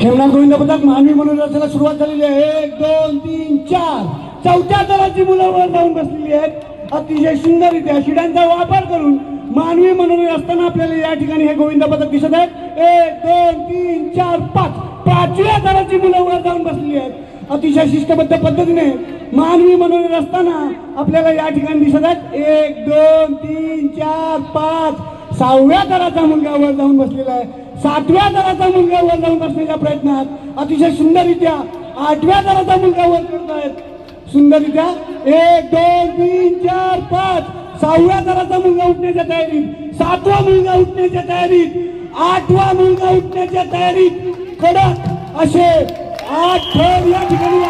हेमनाथ गोविंद पथक मानवी मनोरंजनाला सुरुवात झालेली आहे. एक दोन तीन चार. चौथ्या दराची मुलं वर जाऊन बसलेली आहेत. अतिशय सुंदररित्या शिड्यांचा वापर करून मानवी मनोरंजन असताना आपल्याला या ठिकाणी हे गोविंद पथक दिसत आहेत. एक दोन तीन चार पाच. पाचव्या दराची मुलं वर जाऊन बसलेली आहेत. अतिशय शिस्तबद्ध पद्धतीने मानवी मनोरंजन असताना आपल्याला या ठिकाणी दिसत आहेत. एक दोन तीन चार पाच. सहाव्या दराचा मुलगा वर जाऊन बसलेला आहे. सातव्या दराचा मुलगा वर जाऊन बसण्याच्या प्रयत्नात अतिशय सुंदररित्या आठव्या दराचा मुलगा वर करत आहेत सुंदररित्या एक दोन तीन चार पाच. सहाव्या दराचा मुलगा उठण्याच्या तयारीत. सातवा मुलगा उठण्याच्या तयारीत. आठवा मुलगा उठण्याच्या तयारीत. कडक असे आठ थर या ठिकाणी